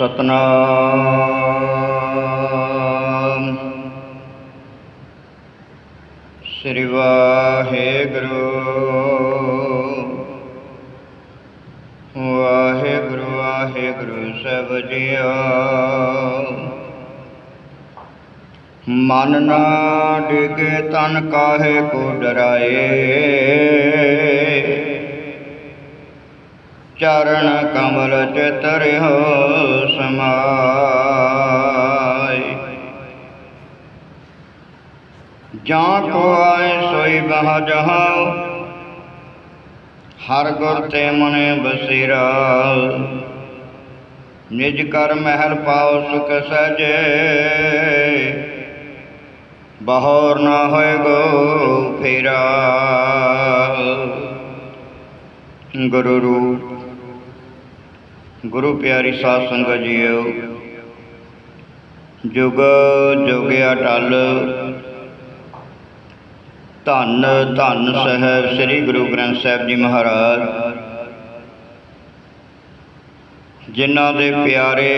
ਸਤਨਾਮ। ਸ੍ਰੀ ਵਾਹਿਗੁਰੂ। ਵਾਹਿਗੁਰੂ ਵਾਹਿਗੁਰੂ ਸਭ ਜੀਓ ਮਨ ਨਾ ਡਿਗੇ ਤਨ ਕਾਹੇ ਕੋ ਡਰਾਏ। ਚਰਨ ਕਮਲ ਚਿਤ ਰਹਿ ਸਮਾਈ। ਜਾਂ ਕੋ ਆਏ ਸੋਈ ਬਹ ਜਹਾਂ ਹਰ ਗੁਰ ਤੇ ਮਨੇ ਬਸੀਰਾ ਨਿਜ ਕਰ ਮਹਿਲ ਪਾਉ ਸੁਖ ਸਜੇ, ਬਹੋਰ ਨਾ ਹੋਏ ਗੋ ਫੇਰਾ ਗੁਰੂ ਗੁਰੂ ਪਿਆਰੀ ਸਾਧ ਸੰਗਤ ਜੀਓ, ਜੁਗ ਜੁਗ ਅਟਲ ਧੰਨ ਧੰਨ ਸਾਹਿਬ ਸ੍ਰੀ ਗੁਰੂ ਗ੍ਰੰਥ ਸਾਹਿਬ ਜੀ ਮਹਾਰਾਜ, ਜਿਨ੍ਹਾਂ ਦੇ ਪਿਆਰੇ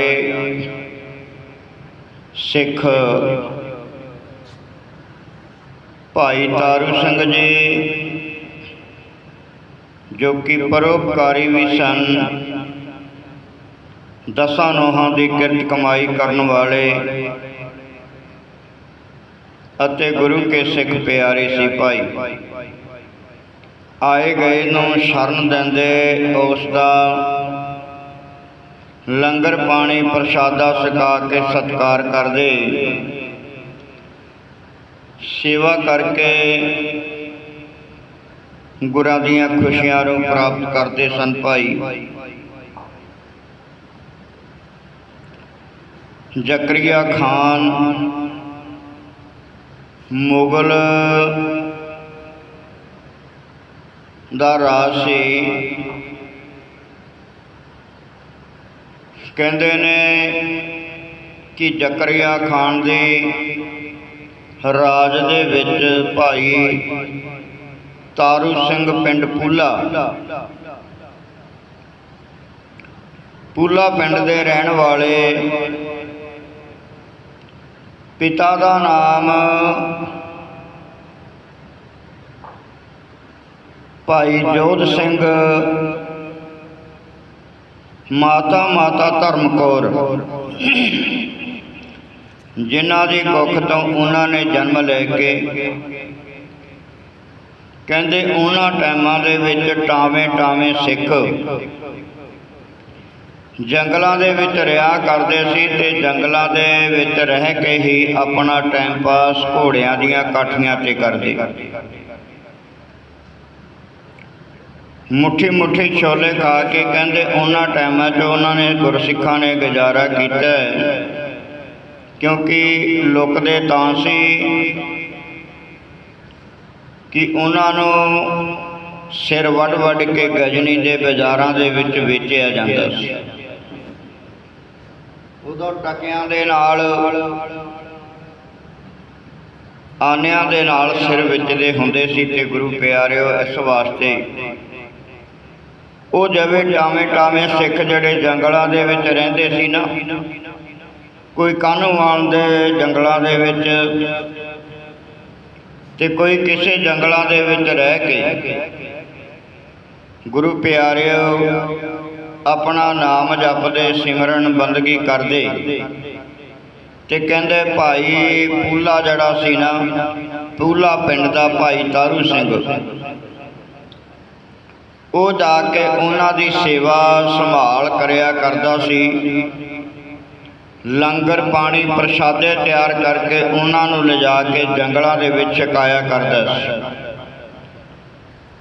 ਸਿੱਖ ਭਾਈ ਤਾਰੂ ਸਿੰਘ ਜੀ, ਜੋ ਕਿ ਪਰੋਪਕਾਰੀ ਵੀ ਸਨ। ਦਸਾਂ ਨੋਹਾਂ ਦੀ ਕਿਰਤ ਕਮਾਈ ਕਰਨ ਵਾਲੇ ਅਤੇ ਗੁਰੂ ਕੇ ਸਿੱਖ ਪਿਆਰੇ ਸੀ ਭਾਈ। ਆਏ ਗਏ ਨੂੰ ਸ਼ਰਨ ਦਿੰਦੇ ਉਸ ਦਾ ਲੰਗਰ ਪਾਣੀ ਪ੍ਰਸ਼ਾਦਾ ਛਕਾ ਕੇ ਸਤਕਾਰ ਕਰਦੇ। ਸੇਵਾ ਕਰਕੇ ਗੁਰਾਂ ਦੀਆਂ ਖੁਸ਼ੀਆਂ ਨੂੰ ਪ੍ਰਾਪਤ ਕਰਦੇ ਸਨ ਭਾਈ। ਜ਼ਕਰੀਆ ਖਾਨ, ਮੁਗਲ ਦਾ ਰਾਜ ਸੀ। ਕਹਿੰਦੇ ਨੇ ਕਿ ਜ਼ਕਰੀਆ ਖਾਨ ਦੇ ਰਾਜ ਦੇ ਵਿੱਚ ਭਾਈ ਤਾਰੂ ਸਿੰਘ ਪਿੰਡ ਪੂਲਾ ਪੂਲਾ ਪਿੰਡ ਦੇ ਰਹਿਣ ਵਾਲੇ ਪਿਤਾ ਦਾ ਨਾਮ ਭਾਈ ਜੋਧ ਸਿੰਘ, ਮਾਤਾ ਮਾਤਾ ਧਰਮ ਕੌਰ ਜਿਨ੍ਹਾਂ ਦੀ ਕੁੱਖ ਤੋਂ ਉਹਨਾਂ ਨੇ ਜਨਮ ਲੈ ਕੇ ਕਹਿੰਦੇ ਉਹਨਾਂ ਟਾਈਮਾਂ ਦੇ ਵਿੱਚ ਟਾਵੇਂ ਟਾਵੇਂ ਸਿੱਖ ਜੰਗਲਾਂ ਦੇ ਵਿੱਚ ਰਿਹਾ ਕਰਦੇ ਸੀ ਤੇ ਜੰਗਲਾਂ ਦੇ ਵਿੱਚ ਰਹਿ ਕੇ ਹੀ ਆਪਣਾ ਟਾਈਮ ਪਾਸ ਘੋੜਿਆਂ ਦੀਆਂ ਕਾਠੀਆਂ ਤੇ ਕਰਦੇ। ਮੁੱਠੀ ਮੁੱਠੀ ਛੋਲੇ ਖਾ ਕੇ ਕਹਿੰਦੇ, ਉਹਨਾਂ ਟਾਈਮਾਂ 'ਚ ਉਹਨਾਂ ਨੇ ਗੁਰਸਿੱਖਾਂ ਨੇ ਗੁਜ਼ਾਰਾ ਕੀਤਾ ਕਿਉਂਕਿ ਲੁਕਦੇ ਤਾਂ ਸੀ ਕਿ ਉਹਨਾਂ ਨੂੰ ਸਿਰ ਵੱਢ ਵੱਢ ਕੇ ਗਜਨੀ ਦੇ ਬਾਜ਼ਾਰਾਂ ਦੇ ਵਿੱਚ ਵੇਚਿਆ ਜਾਂਦਾ ਸੀ। ਉਦੋਂ ਟਕਿਆਂ ਦੇ ਨਾਲ, ਆਨਿਆਂ ਦੇ ਨਾਲ ਸਿਰ ਵਿਚਦੇ ਹੁੰਦੇ ਸੀ ਤੇ ਗੁਰੂ ਪਿਆਰਿਓ, ਇਸ ਵਾਸਤੇ ਉਹ ਜਵੇ ਟਾਵੇਂ ਟਾਵੇਂ ਸਿੱਖ ਜਿਹੜੇ ਜੰਗਲਾਂ ਦੇ ਵਿੱਚ ਰਹਿੰਦੇ ਸੀ ਨਾ, ਕੋਈ ਕਾਨੂੰਵਾਨ ਦੇ ਜੰਗਲਾਂ ਦੇ ਵਿੱਚ ਤੇ ਕੋਈ ਕਿਸੇ ਜੰਗਲਾਂ ਦੇ ਵਿੱਚ ਰਹਿ ਕੇ ਗੁਰੂ ਪਿਆਰਿਓ ਆਪਣਾ ਨਾਮ ਜਪਦੇ, ਸਿਮਰਨ ਬੰਦਗੀ ਕਰਦੇ। ਤੇ ਕਹਿੰਦੇ, ਭਾਈ ਪੂਲਾ ਜਿਹੜਾ ਸੀ ਨਾ, ਪੂਲਾ ਪਿੰਡ ਦਾ ਭਾਈ ਤਾਰੂ ਸਿੰਘ। ਉਹ ਜਾ ਕੇ ਉਹਨਾਂ ਦੀ ਸੇਵਾ ਸੰਭਾਲ ਕਰਿਆ ਕਰਦਾ ਸੀ। ਲੰਗਰ ਪਾਣੀ ਪ੍ਰਸ਼ਾਦੇ ਤਿਆਰ ਕਰਕੇ ਉਹਨਾਂ ਨੂੰ ਲਿਜਾ ਕੇ ਜੰਗਲਾਂ ਦੇ ਵਿੱਚ ਛਕਾਇਆ ਕਰਦਾ ਸੀ।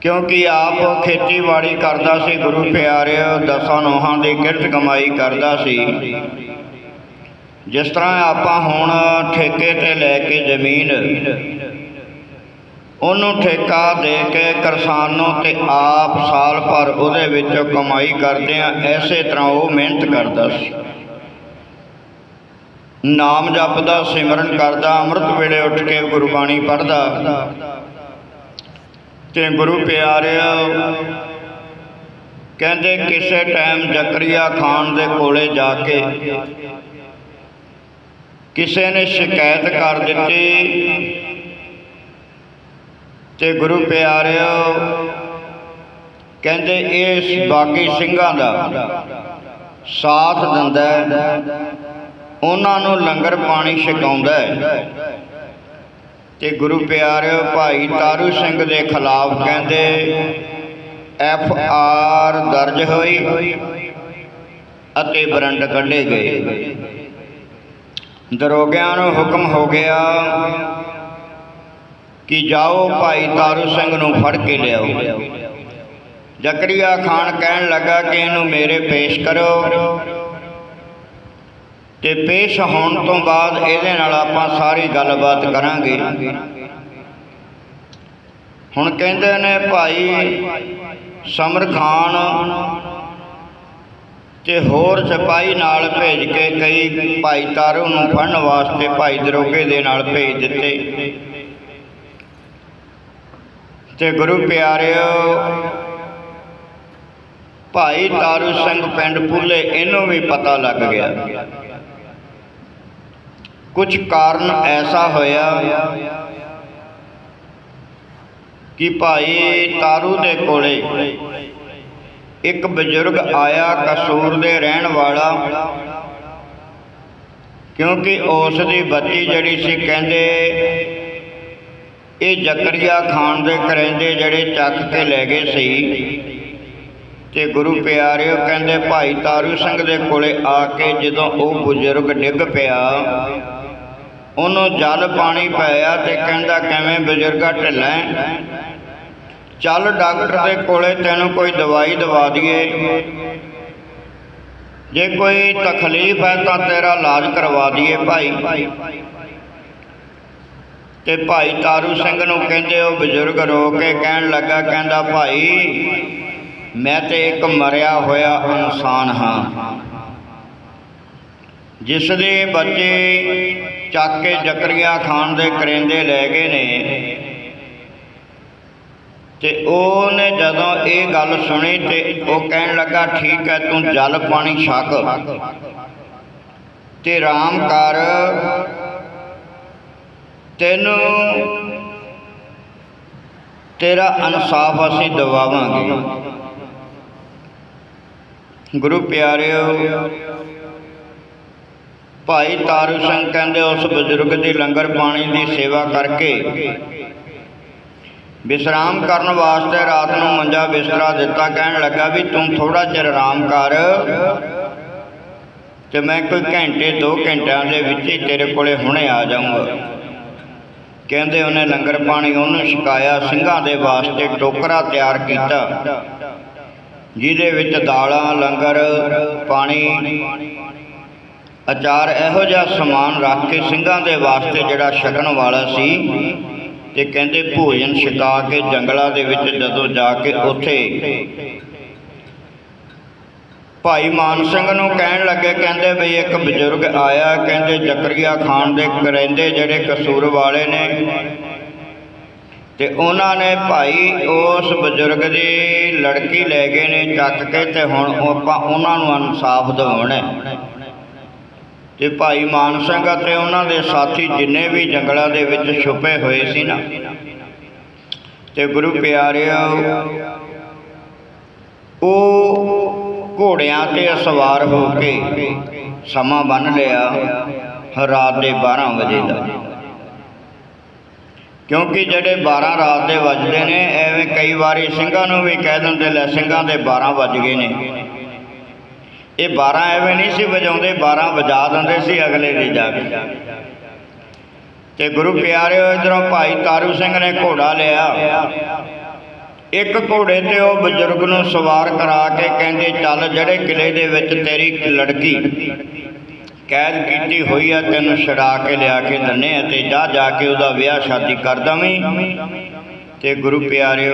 ਕਿਉਂਕਿ ਆਪ ਖੇਤੀਬਾੜੀ ਕਰਦਾ ਸੀ, ਗੁਰੂ ਪਿਆਰਿਓ ਦਸਾਂ ਨੋਹਾਂ ਦੀ ਕਿਰਤ ਕਮਾਈ ਕਰਦਾ ਸੀ। ਜਿਸ ਤਰ੍ਹਾਂ ਆਪਾਂ ਹੁਣ ਠੇਕੇ ਤੇ ਲੈ ਕੇ ਜ਼ਮੀਨ, ਉਹਨੂੰ ਠੇਕਾ ਦੇ ਕੇ ਕਿਸਾਨ ਨੂੰ ਤੇ ਆਪ ਸਾਲ ਭਰ ਉਹਦੇ ਵਿੱਚੋਂ ਕਮਾਈ ਕਰਦੇ ਆ ਐਸੇ ਤਰ੍ਹਾਂ ਉਹ ਮਿਹਨਤ ਕਰਦਾ ਸੀ। ਨਾਮ ਜਪਦਾ, ਸਿਮਰਨ ਕਰਦਾ, ਅੰਮ੍ਰਿਤ ਵੇਲੇ ਉੱਠ ਕੇ ਗੁਰਬਾਣੀ ਪੜ੍ਹਦਾ। ਤੇ ਗੁਰੂ ਪਿਆਰਿਓ, ਕਹਿੰਦੇ ਕਿਸੇ ਟਾਈਮ ਜ਼ਕਰੀਆ ਖਾਨ ਦੇ ਕੋਲੇ ਜਾ ਕੇ ਕਿਸੇ ਨੇ ਸ਼ਿਕਾਇਤ ਕਰ ਦਿੱਤੀ ਤੇ ਗੁਰੂ ਪਿਆਰਿਓ ਕਹਿੰਦੇ ਇਸ ਬਾਕੀ ਸਿੰਘਾਂ ਦਾ ਸਾਥ ਦਿੰਦਾ ਉਹਨਾਂ ਨੂੰ ਲੰਗਰ ਪਾਣੀ ਛਕਾਉਂਦਾ ਤੇ ਗੁਰੂ ਪਿਆਰਿਓ ਭਾਈ ਤਾਰੂ ਸਿੰਘ ਦੇ ਖਿਲਾਫ ਕਹਿੰਦੇ, ਐਫ ਆਰ ਦਰਜ ਹੋਈ ਅਤੇ ਬਰੰਡ ਕੱਢੇ ਗਏ। ਦਰੋਗਿਆਂ ਨੂੰ ਹੁਕਮ ਹੋ ਗਿਆ ਕਿ ਜਾਓ ਭਾਈ ਤਾਰੂ ਸਿੰਘ ਨੂੰ ਫੜ ਕੇ ਲਿਆਓ। ਜ਼ਕਰੀਆ ਖਾਨ ਕਹਿਣ ਲੱਗਾ ਕਿ ਇਹਨੂੰ ਮੇਰੇ ਪੇਸ਼ ਕਰੋ। ਤੇ ਪੇਸ਼ ਹੋਣ ਤੋਂ ਬਾਅਦ ਇਹਦੇ ਨਾਲ ਆਪਾਂ ਸਾਰੀ ਗੱਲਬਾਤ ਕਰਾਂਗੇ। ਹੁਣ ਕਹਿੰਦੇ ਨੇ ਭਾਈ ਸਮਰ ਖਾਨ ਤੇ ਹੋਰ ਸਿਪਾਹੀ ਨਾਲ ਭੇਜ ਕੇ ਕਈ ਭਾਈ ਤਾਰੂ ਨੂੰ ਫੜਨ ਵਾਸਤੇ ਭਾਈ ਦਰੋਗੇ ਦੇ ਨਾਲ ਭੇਜ ਦਿੱਤੇ। ਤੇ ਗੁਰੂ ਪਿਆਰਿਓ, ਭਾਈ ਤਾਰੂ ਸਿੰਘ ਪਿੰਡ ਪੁੱਲੇ, ਇਹਨੂੰ ਵੀ ਪਤਾ ਲੱਗ ਗਿਆ। ਕੁਝ ਕਾਰਨ ਐਸਾ ਹੋਇਆ ਕਿ ਭਾਈ ਤਾਰੂ ਦੇ ਕੋਲੇ ਇੱਕ ਬਜ਼ੁਰਗ ਆਇਆ ਕਸੂਰ ਦੇ ਰਹਿਣ ਵਾਲਾ, ਕਿਉਂਕਿ ਉਸ ਦੀ ਬੱਚੀ ਜਿਹੜੀ ਸੀ ਕਹਿੰਦੇ ਇਹ ਜ਼ਕਰੀਆ ਖਾਨ ਦੇ ਕਰੈਂਦੇ ਜਿਹੜੇ ਚੱਕ ਕੇ ਲੈ ਗਏ ਸੀ। ਤੇ ਗੁਰੂ ਪਿਆਰਿਓ ਕਹਿੰਦੇ ਭਾਈ ਤਾਰੂ ਸਿੰਘ ਦੇ ਕੋਲੇ ਆ ਕੇ ਜਦੋਂ ਉਹ ਬਜ਼ੁਰਗ ਡਿੱਗ ਪਿਆ ਉਹਨੂੰ ਜਲ ਪਾਣੀ ਪਾਇਆ ਤੇ ਕਹਿੰਦਾ ਕਿਵੇਂ ਬਜ਼ੁਰਗਾ ਢਿੱਲਾ ਚੱਲ ਡਾਕਟਰ ਦੇ ਕੋਲੇ ਤੈਨੂੰ ਕੋਈ ਦਵਾਈ ਦਵਾ ਦਈਏ। ਜੇ ਕੋਈ ਤਕਲੀਫ ਹੈ ਤਾਂ ਤੇਰਾ ਇਲਾਜ ਕਰਵਾ ਦਈਏ ਭਾਈ। ਤੇ ਭਾਈ ਤਾਰੂ ਸਿੰਘ ਨੂੰ ਕਹਿੰਦੇ ਉਹ ਬਜ਼ੁਰਗ ਰੋ ਕੇ ਕਹਿਣ ਲੱਗਾ, ਕਹਿੰਦਾ ਭਾਈ, ਮੈਂ ਤੇ ਇੱਕ ਮਰਿਆ ਹੋਇਆ ਇਨਸਾਨ ਹਾਂ। ਜਿਸ ਦੇ ਬੱਚੇ ਚੱਕ ਕੇ ਜ਼ਕਰੀਆ ਖਾਨ ਦੇ ਕਰੇਂਦੇ ਲੈ ਗਏ ਨੇ। ਤੇ ਉਹਨੇ ਜਦੋਂ ਇਹ ਗੱਲ ਸੁਣੀ ਤੇ ਉਹ ਕਹਿਣ ਲੱਗਾ, ਠੀਕ ਹੈ, ਤੂੰ ਜਲ, ਪਾਣੀ ਛਕ। ਤੇ ਰਾਮ ਕਰ, ਤੈਨੂੰ ਤੇਰਾ ਇਨਸਾਫ ਅਸੀਂ ਦਵਾਵਾਂਗੇ। ਗੁਰੂ ਪਿਆਰਿਓ ਭਾਈ ਤਾਰੂ ਸਿੰਘ ਕਹਿੰਦੇ, ਉਸ ਬਜ਼ੁਰਗ ਦੀ ਲੰਗਰ ਪਾਣੀ ਦੀ ਸੇਵਾ ਕਰਕੇ ਵਿਸ਼ਰਾਮ ਕਰਨ ਵਾਸਤੇ ਰਾਤ ਨੂੰ ਮੰਜਾ ਬਿਸਤਰਾ ਦਿੱਤਾ। ਕਹਿਣ ਲੱਗਾ ਵੀ, ਤੂੰ ਥੋੜਾ ਚਿਰ ਆਰਾਮ ਕਰ ਤੇ ਮੈਂ ਕੋਈ ਘੰਟੇ 2 ਘੰਟਿਆਂ ਦੇ ਵਿੱਚ ਹੀ ਤੇਰੇ ਕੋਲੇ ਹੁਣੇ ਆ ਜਾਊਂਗਾ। ਕਹਿੰਦੇ ਉਹਨੇ ਲੰਗਰ ਪਾਣੀ ਉਹਨੂੰ ਛਕਾਇਆ, ਸਿੰਘਾਂ ਦੇ ਵਾਸਤੇ ਟੋਕਰਾ ਤਿਆਰ ਕੀਤਾ, ਜਿਹਦੇ ਵਿੱਚ ਦਾਲਾਂ, ਲੰਗਰ, ਪਾਣੀ ਅਚਾਰ ਇਹੋ ਜਿਹਾ ਸਮਾਨ ਰੱਖ ਕੇ ਸਿੰਘਾਂ ਦੇ ਵਾਸਤੇ ਜਿਹੜਾ ਛਕਣ ਵਾਲਾ ਸੀ ਤੇ ਕਹਿੰਦੇ ਭੋਜਨ ਛਕਾ ਕੇ ਜੰਗਲਾਂ ਦੇ ਵਿੱਚ ਜਦੋਂ ਜਾ ਕੇ ਉੱਥੇ ਭਾਈ ਮਾਨ ਸਿੰਘ ਨੂੰ ਕਹਿਣ ਲੱਗੇ, ਕਹਿੰਦੇ ਬਈ ਇੱਕ ਬਜ਼ੁਰਗ ਆਇਆ, ਕਹਿੰਦੇ ਜ਼ਕਰੀਆ ਖਾਨ ਦੇ ਕਰੈਂਦੇ ਜਿਹੜੇ ਕਸੂਰ ਵਾਲੇ ਨੇ। ਤੇ ਉਹਨਾਂ ਨੇ ਭਾਈ ਉਸ ਬਜ਼ੁਰਗ ਦੀ ਲੜਕੀ ਲੈ ਗਏ ਨੇ, ਚੱਕ ਕੇ ਤੇ ਹੁਣ ਉਹ ਆਪਾਂ ਉਹਨਾਂ ਨੂੰ ਇਨਸਾਫ ਦਿਵਾਉਣਾ ਤੇ ਭਾਈ ਮਾਨ ਸਿੰਘ ਅਤੇ ਉਹਨਾਂ ਦੇ ਸਾਥੀ ਜਿੰਨੇ ਵੀ ਜੰਗਲਾਂ ਦੇ ਵਿੱਚ ਛੁਪੇ ਹੋਏ ਸੀ ਨਾ। ਤੇ ਗੁਰੂ ਪਿਆਰਿਓ, ਉਹ ਘੋੜਿਆਂ ਤੇ ਸਵਾਰ ਹੋ ਕੇ ਸਮਾਂ ਬੰਨ ਲਿਆ ਰਾਤ ਦੇ 12 ਵਜੇ ਦਾ। ਕਿਉਂਕਿ ਜਿਹੜੇ 12 ਰਾਤ ਦੇ ਵੱਜਦੇ ਨੇ, ਐਵੇਂ ਕਈ ਵਾਰੀ ਸਿੰਘਾਂ ਨੂੰ ਵੀ ਕਹਿ ਦਿੰਦੇ, ਲੈ ਸਿੰਘਾਂ ਦੇ 12 ਵੱਜ ਗਏ ਨੇ। ਇਹ 12 ਐਵੇਂ ਨਹੀਂ ਸੀ ਵਜਾਉਂਦੇ 12 ਵਜਾ ਦਿੰਦੇ ਸੀ ਅਗਲੇ ਦੇ ਜਾ ਕੇ। ਤੇ ਗੁਰੂ ਪਿਆਰਿਓ, ਇਧਰੋਂ ਭਾਈ ਤਾਰੂ ਸਿੰਘ ਨੇ ਘੋੜਾ ਲਿਆ। ਇੱਕ ਘੋੜੇ ਤੇ ਉਹ ਬਜ਼ੁਰਗ ਨੂੰ ਸਵਾਰ ਕਰਾ ਕੇ ਕਹਿੰਦੇ, ਚੱਲ ਜਿਹੜੇ ਕਿਲੇ ਦੇ ਵਿੱਚ ਤੇਰੀ ਲੜਕੀ ਕੈਦ ਕੀਤੀ ਹੋਈ ਆ, ਤੈਨੂੰ ਛਡਾ ਕੇ ਲਿਆ ਕੇ ਦੰਨੇ ਆ ਤੇ ਜਾ ਜਾ ਕੇ ਉਹਦਾ ਵਿਆਹ ਸ਼ਾਦੀ ਕਰ ਦਵੀਂ। ਤੇ ਗੁਰੂ ਪਿਆਰਿਓ,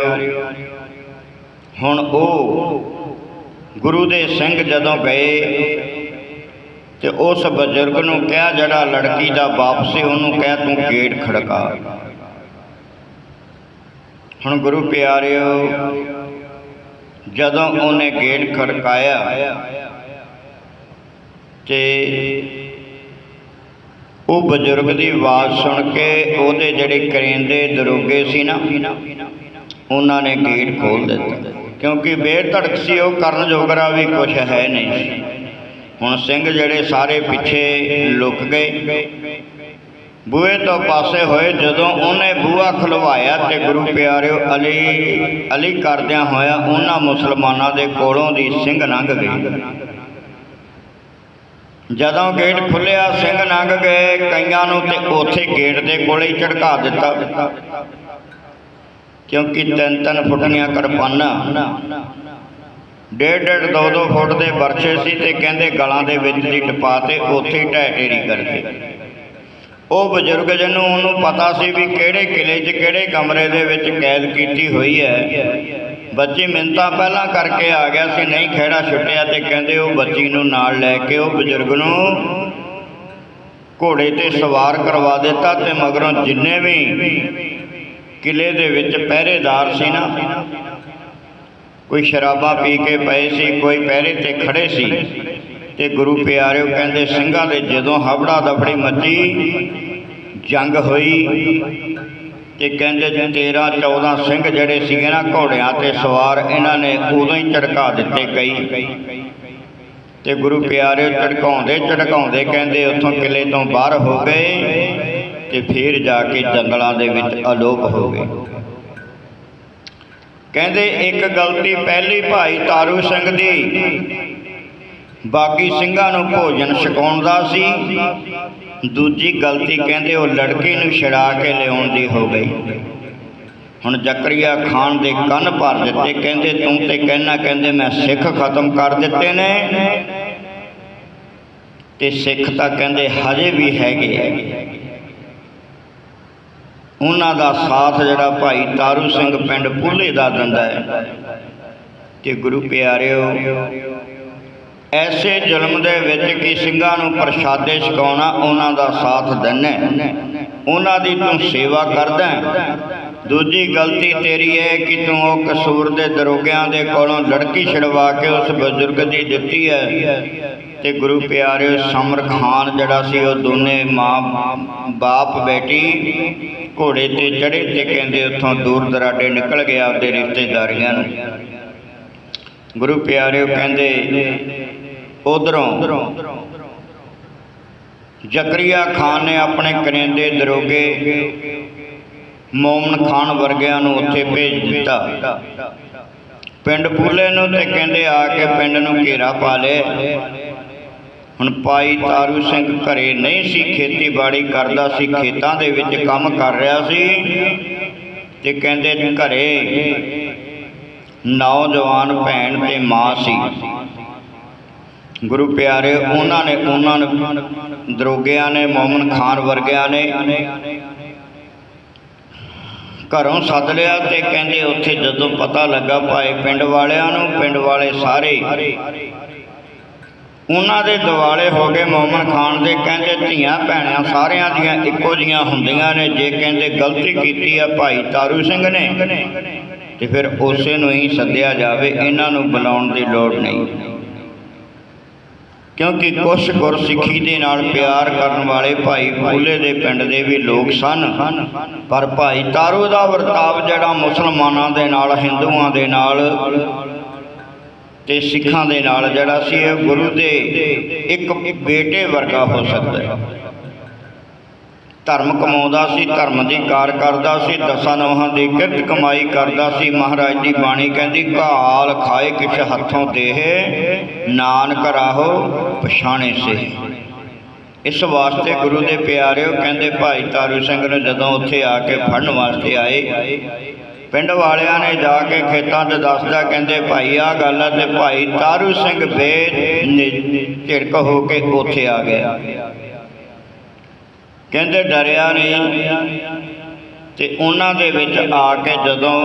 ਹੁਣ ਉਹ ਗੁਰੂ ਦੇ ਸਿੰਘ ਜਦੋਂ ਗਏ ਤੇ ਉਸ ਬਜ਼ੁਰਗ ਨੂੰ ਕਿਹਾ, ਜਿਹੜਾ ਲੜਕੀ ਦਾ ਬਾਪ ਸੀ, ਉਹਨੂੰ ਕਹਿ, ਤੂੰ ਗੇਟ ਖੜਕਾ। ਹੁਣ ਗੁਰੂ ਪਿਆਰਿਓ, ਜਦੋਂ ਉਹਨੇ ਗੇਟ ਖੜਕਾਇਆ ਤੇ ਉਹ ਬਜ਼ੁਰਗ ਦੀ ਆਵਾਜ਼ ਸੁਣ ਕੇ ਉਹਦੇ ਜਿਹੜੇ ਕਰਿੰਦੇ ਦਰੋਗੇ ਸੀ ਨਾ, ਉਹਨਾਂ ਨੇ ਗੇਟ ਖੋਲ ਦਿੱਤਾ। ਕਿਉਂਕਿ ਬੇਧੜਕ ਸੀ, ਉਹ ਕਰਨ ਜੋਗਰਾ ਵੀ ਕੁਝ ਹੈ ਨਹੀਂ। ਹੁਣ ਸਿੰਘ ਜਿਹੜੇ ਸਾਰੇ ਪਿੱਛੇ ਲੁਕ ਗਏ। ਬੂਹੇ ਤੋਂ ਪਾਸੇ ਹੋਏ, ਜਦੋਂ ਉਹਨੇ ਬੂਹਾ ਖਲਵਾਇਆ ਤੇ ਗੁਰੂ ਪਿਆਰਿਓ, ਅਲੀ ਅਲੀ ਕਰਦਿਆਂ ਹੋਇਆ ਉਹਨਾਂ ਮੁਸਲਮਾਨਾਂ ਦੇ ਕੋਲੋਂ ਦੀ ਸਿੰਘ ਲੰਘ ਗਈ। ਜਦੋਂ ਗੇਟ ਖੁੱਲਿਆ, ਸਿੰਘ ਲੰਘ ਗਏ, ਕਈਆਂ ਨੂੰ ਤੇ ਉੱਥੇ ਗੇਟ ਦੇ ਕੋਲੇ ਹੀ ਝੜਕਾ ਦਿੱਤਾ। ਕਿਉਂਕਿ ਤਿੰਨ ਤਿੰਨ ਫੁੱਟੀਆਂ ਕਿਰਪਾਨਾਂ। ਡੇਢ ਡੇਢ ਦੋ ਦੋ ਫੁੱਟ ਦੇ ਵਰਛੇ ਸੀ ਤੇ ਕਹਿੰਦੇ ਗਲਾਂ ਦੇ ਵਿੱਚ ਦੀ ਟਪਾ ਤੇ ਉੱਥੇ ਹੀ ਢਹਿ ਢੇਰੀ ਕਰਦੇ ਉਹ ਬਜ਼ੁਰਗ ਜਿਹਨੂੰ ਉਹਨੂੰ ਪਤਾ ਸੀ ਵੀ ਕਿਹੜੇ ਕਿਲੇ 'ਚ ਕਿਹੜੇ ਕਮਰੇ ਦੇ ਵਿੱਚ ਕੈਦ ਕੀਤੀ ਹੋਈ ਹੈ। ਬੱਚੀ ਮਿੰਤਾ ਪਹਿਲਾਂ ਕਰਕੇ ਆ ਗਿਆ ਸੀ, ਨਹੀਂ ਖੇੜਾ ਛੁੱਟਿਆ ਤੇ ਕਹਿੰਦੇ ਉਹ ਬੱਚੀ ਨੂੰ ਨਾਲ ਲੈ ਕੇ ਉਹ ਬਜ਼ੁਰਗ ਨੂੰ ਘੋੜੇ ਤੇ ਸਵਾਰ ਕਰਵਾ ਦਿੱਤਾ ਤੇ ਮਗਰੋਂ ਜਿੰਨੇ ਵੀ ਕਿਲੇ ਦੇ ਵਿੱਚ ਪਹਿਰੇਦਾਰ ਸੀ ਨਾ। ਕੋਈ ਸ਼ਰਾਬਾਂ ਪੀ ਕੇ ਪਏ ਸੀ, ਕੋਈ ਪਹਿਰੇ ਤੇ ਖੜੇ ਸੀ। ਤੇ ਗੁਰੂ ਪਿਆਰਿਓ ਕਹਿੰਦੇ, ਸਿੰਘਾਂ ਦੇ ਜਦੋਂ ਹਬੜਾ ਦਫੜੀ ਮੱਚੀ, ਜੰਗ ਹੋਈ ਤੇ ਕਹਿੰਦੇ 13 14 ਸਿੰਘ ਜਿਹੜੇ ਸੀਗੇ ਨਾ ਘੋੜਿਆਂ ਤੇ ਸਵਾਰ ਇਹਨਾਂ ਨੇ ਉਦੋਂ ਹੀ ਝੜਕਾ ਦਿੱਤੇ ਕਈ। ਤੇ ਗੁਰੂ ਪਿਆਰਿਓ ਝੜਕਾਉਂਦੇ ਝੜਕਾਉਂਦੇ ਕਹਿੰਦੇ, ਉੱਥੋਂ ਕਿਲੇ ਤੋਂ ਬਾਹਰ ਹੋ ਗਏ। ਤੇ ਫਿਰ ਜਾ ਕੇ ਜੰਗਲਾਂ ਦੇ ਵਿੱਚ ਅਲੋਪ ਹੋ ਗਏ। ਕਹਿੰਦੇ, ਇੱਕ ਗਲਤੀ ਪਹਿਲੀ ਭਾਈ ਤਾਰੂ ਸਿੰਘ ਦੀ। ਬਾਕੀ ਸਿੰਘਾਂ ਨੂੰ ਭੋਜਨ ਛਕਾਉਣ ਦਾ ਸੀ। ਦੂਜੀ ਗਲਤੀ ਕਹਿੰਦੇ, ਉਹ ਲੜਕੀ ਨੂੰ ਛੜਾ ਕੇ ਲਿਆਉਣ ਦੀ ਹੋ ਗਈ। ਹੁਣ ਜ਼ਕਰੀਆ ਖਾਨ ਦੇ ਕੰਨ ਭਰ ਦਿੱਤੇ। ਕਹਿੰਦੇ, ਤੂੰ ਤੇ ਕਹਿਣਾ ਕਹਿੰਦੇ, ਮੈਂ ਸਿੱਖ ਖਤਮ ਕਰ ਦਿੱਤੇ ਨੇ। ਤੇ ਸਿੱਖ ਤਾਂ ਕਹਿੰਦੇ, ਹਜੇ ਵੀ ਹੈਗੇ ਆ। ਉਹਨਾਂ ਦਾ ਸਾਥ ਜਿਹੜਾ ਭਾਈ ਤਾਰੂ ਸਿੰਘ ਪਿੰਡ ਪੁੱਲੇ ਦਾ ਦਿੰਦਾ ਹੈ। ਤੇ ਗੁਰੂ ਪਿਆਰਿਓ, ਐਸੇ ਜ਼ੁਲਮ ਦੇ ਵਿੱਚ ਕਿ ਸਿੰਘਾਂ ਨੂੰ ਪ੍ਰਸ਼ਾਦੇ ਛਕਾਉਣਾ ਉਹਨਾਂ ਦਾ ਸਾਥ ਦਿੰਨਾ ਉਹਨਾਂ ਦੀ ਤੂੰ ਸੇਵਾ ਕਰਦਾ ਦੂਜੀ ਗਲਤੀ ਤੇਰੀ ਹੈ ਕਿ ਤੂੰ ਉਹ ਕਸੂਰ ਦੇ ਦਰੋਗਿਆਂ ਦੇ ਕੋਲੋਂ ਲੜਕੀ ਛਡਵਾ ਕੇ ਉਸ ਬਜ਼ੁਰਗ ਦੀ ਦਿੱਤੀ ਹੈ। ਤੇ ਗੁਰੂ ਪਿਆਰਿਓ ਸਮਰ ਖਾਨ ਜਿਹੜਾ ਸੀ ਉਹ ਦੋਨੇ ਮਾਂ ਬਾਪ ਬੇਟੀ ਘੋੜੇ ਤੇ ਚੜੇ ਤੇ ਕਹਿੰਦੇ ਉੱਥੋਂ ਦੂਰ ਦਰਾਡੇ ਨਿਕਲ ਗਿਆ ਆਪਦੇ ਰਿਸ਼ਤੇਦਾਰੀਆਂ ਨੂੰ। ਗੁਰੂ ਪਿਆਰਿਓ ਕਹਿੰਦੇ, ਉਧਰੋਂ ਜ਼ਕਰੀਆ ਖਾਨ ਨੇ ਆਪਣੇ ਕਰਿੰਦੇ ਦਰੋਗੇ ਮੋਮਨ ਖਾਨ ਵਰਗਿਆਂ ਨੂੰ ਉੱਥੇ ਭੇਜ ਦਿੱਤਾ। ਪਿੰਡ ਪੂਲੇ ਨੂੰ ਤੇ ਕਹਿੰਦੇ ਆ ਕੇ ਪਿੰਡ ਨੂੰ ਘੇਰਾ ਪਾ ਲਿਆ। ਹੁਣ ਭਾਈ ਤਾਰੂ ਸਿੰਘ ਘਰੇ ਨਹੀਂ ਸੀ, ਖੇਤੀਬਾੜੀ ਕਰਦਾ ਸੀ, ਖੇਤਾਂ ਦੇ ਵਿੱਚ ਕੰਮ ਕਰ ਰਿਹਾ ਸੀ ਤੇ ਕਹਿੰਦੇ ਘਰੇ ਨੌਜਵਾਨ ਭੈਣ ਤੇ ਮਾਂ ਸੀ। ਗੁਰੂ ਪਿਆਰੇ, ਉਹਨਾਂ ਨੇ ਉਹਨਾਂ ਨੂੰ ਦਰੋਗਿਆਂ ਨੇ, ਮੋਮਨ ਖਾਨ ਵਰਗਿਆਂ ਨੇ ਘਰੋਂ ਸੱਦ ਲਿਆ ਤੇ ਕਹਿੰਦੇ ਉੱਥੇ ਜਦੋਂ ਪਤਾ ਲੱਗਾ ਭਾਈ ਪਿੰਡ ਵਾਲਿਆਂ ਨੂੰ, ਪਿੰਡ ਵਾਲੇ ਸਾਰੇ ਉਹਨਾਂ ਦੇ ਦਿਵਾਲੇ ਹੋ ਗਏ ਮੋਮਨ ਖਾਨ ਦੇ। ਕਹਿੰਦੇ ਧੀਆਂ ਭੈਣਾਂ ਸਾਰਿਆਂ ਦੀਆਂ ਇੱਕੋ ਜੀਆਂ ਹੁੰਦੀਆਂ ਨੇ। ਜੇ ਕਹਿੰਦੇ ਗਲਤੀ ਕੀਤੀ ਆ ਭਾਈ ਤਾਰੂ ਸਿੰਘ ਨੇ, ਤੇ ਫਿਰ ਉਸੇ ਨੂੰ ਹੀ ਸੱਦਿਆ ਜਾਵੇ। ਇਹਨਾਂ ਨੂੰ ਬੁਲਾਉਣ ਦੀ ਲੋੜ ਨਹੀਂ। ਕਿਉਂਕਿ ਕੁਛ ਗੁਰਸਿੱਖੀ ਦੇ ਨਾਲ ਪਿਆਰ ਕਰਨ ਵਾਲੇ ਭਾਈ ਫੂਲੇ ਦੇ ਪਿੰਡ ਦੇ ਵੀ ਲੋਕ ਸਨ। ਪਰ ਭਾਈ ਤਾਰੂ ਦਾ ਵਰਤਾਵ ਜਿਹੜਾ ਮੁਸਲਮਾਨਾਂ ਦੇ ਨਾਲ, ਹਿੰਦੂਆਂ ਦੇ ਨਾਲ ਤੇ ਸਿੱਖਾਂ ਦੇ ਨਾਲ ਜਿਹੜਾ ਸੀ ਇਹ ਗੁਰੂ ਦੇ ਇੱਕ ਬੇਟੇ ਵਰਗਾ ਹੋ ਸਕਦਾ ਹੈ। ਧਰਮ ਕਮਾਉਂਦਾ ਸੀ, ਧਰਮ ਦੀ ਕਾਰ ਕਰਦਾ ਸੀ, ਦਸਾਂ ਨਵਾਂ ਦੀ ਕਿਰਤ ਕਮਾਈ ਕਰਦਾ ਸੀ। ਮਹਾਰਾਜ ਦੀ ਬਾਣੀ ਕਹਿੰਦੀ, ਘਾਲ ਖਾਏ ਕਿਛ ਹੱਥੋਂ ਦੇਹ, ਨਾਨਕ ਰਾਹੋ ਪਛਾਣੇ ਸੇ ਇਸ ਵਾਸਤੇ ਗੁਰੂ ਦੇ ਪਿਆਰਿਓ ਕਹਿੰਦੇ, ਭਾਈ ਤਾਰੂ ਸਿੰਘ ਨੇ ਜਦੋਂ ਉੱਥੇ ਆ ਕੇ ਫੜਨ ਵਾਸਤੇ ਆਏ ਪਿੰਡ ਵਾਲਿਆਂ ਨੇ ਜਾ ਕੇ ਖੇਤਾਂ 'ਚ ਦੱਸਦਾ, ਕਹਿੰਦੇ, ਭਾਈ ਆ ਗੱਲ ਹੈ ਤੇ ਭਾਈ ਤਾਰੂ ਸਿੰਘ ਬੇ ਝਿੜਕ ਹੋ ਕੇ ਉੱਥੇ ਆ ਗਿਆ। ਕਹਿੰਦੇ, ਡਰਿਆ ਨਹੀਂ। ਤੇ ਉਹਨਾਂ ਦੇ ਵਿੱਚ ਆ ਕੇ ਜਦੋਂ